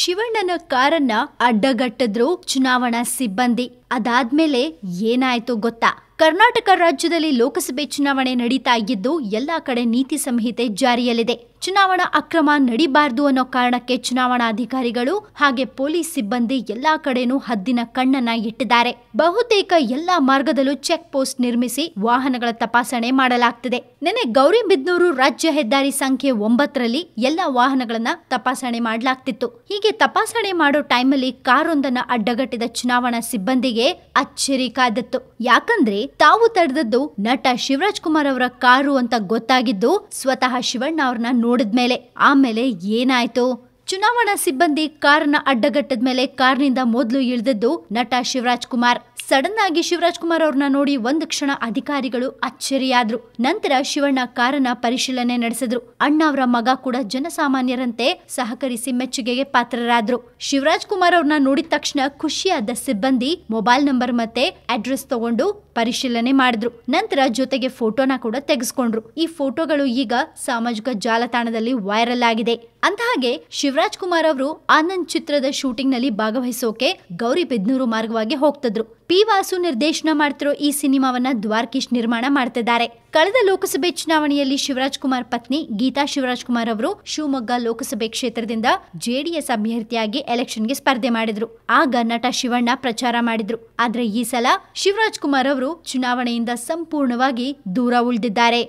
ಶಿವಣ್ಣನ ಕಾರನ್ನ ಅಡ್ಡಗಟ್ಟಿದ್ರು ಚುನಾವಣಾ ಸಿಬ್ಬಂದಿ. ಅದಾದ್ಮೇಲೆ ಏನಾಯ್ತು ಗೊತ್ತಾ? ಕರ್ನಾಟಕ ರಾಜ್ಯದಲ್ಲಿ ಲೋಕಸಭೆ ಚುನಾವಣೆ ನಡೀತಾ ಇದ್ದು ಎಲ್ಲಾ ಕಡೆ ನೀತಿ ಸಂಹಿತೆ ಜಾರಿಯಲ್ಲಿದೆ. ಚುನಾವಣಾ ಅಕ್ರಮ ನಡಿಬಾರ್ದು ಅನ್ನೋ ಕಾರಣಕ್ಕೆ ಚುನಾವಣಾಧಿಕಾರಿಗಳು ಹಾಗೆ ಪೊಲೀಸ್ ಸಿಬ್ಬಂದಿ ಎಲ್ಲಾ ಕಡೆನೂ ಹದ್ದಿನ ಕಣ್ಣನ್ನ ಇಟ್ಟಿದ್ದಾರೆ. ಬಹುತೇಕ ಎಲ್ಲಾ ಮಾರ್ಗದಲ್ಲೂ ಚೆಕ್ ಪೋಸ್ಟ್ ನಿರ್ಮಿಸಿ ವಾಹನಗಳ ತಪಾಸಣೆ ಮಾಡಲಾಗ್ತಿದೆ. ನಿನ್ನೆ ಗೌರಿಬಿದ್ನೂರು ರಾಜ್ಯ ಹೆದ್ದಾರಿ ಸಂಖ್ಯೆ ಒಂಬತ್ತರಲ್ಲಿ ಎಲ್ಲಾ ವಾಹನಗಳನ್ನ ತಪಾಸಣೆ ಮಾಡಲಾಗ್ತಿತ್ತು. ಹೀಗೆ ತಪಾಸಣೆ ಮಾಡೋ ಟೈಮಲ್ಲಿ ಕಾರೊಂದನ್ನ ಅಡ್ಡಗಟ್ಟಿದ ಚುನಾವಣಾ ಸಿಬ್ಬಂದಿಗೆ ಅಚ್ಚರಿ ಕಾದತ್ತು. ಯಾಕಂದ್ರೆ ತಾವು ತಡೆದದ್ದು ನಟ ಶಿವರಾಜ್ ಕುಮಾರ್ ಅವರ ಕಾರು ಅಂತ ಗೊತ್ತಾಗಿದ್ದು ಸ್ವತಃ ಶಿವಣ್ಣ ಅವ್ರನ್ನ ನೋಡಿದ್ಮೇಲೆ. ಆಮೇಲೆ ಏನಾಯ್ತು? ಚುನಾವಣಾ ಸಿಬ್ಬಂದಿ ಕಾರನ್ನ ಅಡ್ಡಗಟ್ಟದ ಮೇಲೆ ಕಾರ್ನಿಂದ ಮೊದಲು ಇಳಿದದ್ದು ನಟ ಶಿವರಾಜ್ ಕುಮಾರ್. ಸಡನ್ ಆಗಿ ಶಿವರಾಜ್ ಕುಮಾರ್ ಅವ್ರನ್ನ ನೋಡಿ ಒಂದು ಕ್ಷಣ ಅಧಿಕಾರಿಗಳು ಅಚ್ಚರಿಯಾದ್ರು. ನಂತರ ಶಿವಣ್ಣ ಕಾರನ್ನ ಪರಿಶೀಲನೆ ನಡೆಸಿದ್ರು. ಅಣ್ಣ ಅವರ ಮಗ ಕೂಡ ಜನಸಾಮಾನ್ಯರಂತೆ ಸಹಕರಿಸಿ ಮೆಚ್ಚುಗೆಗೆ ಪಾತ್ರರಾದ್ರು. ಶಿವರಾಜ್ ಕುಮಾರ್ ಅವ್ರನ್ನ ನೋಡಿದ ತಕ್ಷಣ ಖುಷಿಯಾದ ಸಿಬ್ಬಂದಿ ಮೊಬೈಲ್ ನಂಬರ್ ಮತ್ತೆ ಅಡ್ರೆಸ್ ತಗೊಂಡು ಪರಿಶೀಲನೆ ಮಾಡಿದ್ರು. ನಂತರ ಜೊತೆಗೆ ಫೋಟೋನ ಕೂಡ ತೆಗೆಸ್ಕೊಂಡ್ರು. ಈ ಫೋಟೋಗಳು ಈಗ ಸಾಮಾಜಿಕ ಜಾಲತಾಣದಲ್ಲಿ ವೈರಲ್ ಆಗಿದೆ. ಅಂತ ಹಾಗೆ ಶಿವರಾಜ್ ಕುಮಾರ್ ಅವರು ಆನಂದ್ ಚಿತ್ರದ ಶೂಟಿಂಗ್ನಲ್ಲಿ ಭಾಗವಹಿಸೋಕೆ ಗೌರಿಬಿದ್ನೂರು ಮಾರ್ಗವಾಗಿ ಹೋಗ್ತಿದ್ರು. ಪಿ ವಾಸು ನಿರ್ದೇಶನ ಮಾಡ್ತಿರೋ ಈ ಸಿನಿಮಾವನ್ನ ದ್ವಾರಕೀಶ್ ನಿರ್ಮಾಣ ಮಾಡ್ತಿದ್ದಾರೆ. ಕಳೆದ ಲೋಕಸಭೆ ಚುನಾವಣೆಯಲ್ಲಿ ಶಿವರಾಜ್ ಕುಮಾರ್ ಪತ್ನಿ ಗೀತಾ ಶಿವರಾಜ್ ಕುಮಾರ್ ಅವರು ಶಿವಮೊಗ್ಗ ಲೋಕಸಭೆ ಕ್ಷೇತ್ರದಿಂದ ಜೆಡಿಎಸ್ ಅಭ್ಯರ್ಥಿಯಾಗಿ ಎಲೆಕ್ಷನ್ಗೆ ಸ್ಪರ್ಧೆ ಮಾಡಿದ್ರು. ಆಗ ನಟ ಶಿವಣ್ಣ ಪ್ರಚಾರ ಮಾಡಿದ್ರು. ಆದ್ರೆ ಈ ಸಲ ಶಿವರಾಜ್ ಕುಮಾರ್ ಅವರು ಚುನಾವಣೆಯಿಂದ ಸಂಪೂರ್ಣವಾಗಿ ದೂರ ಉಳಿದಿದ್ದಾರೆ.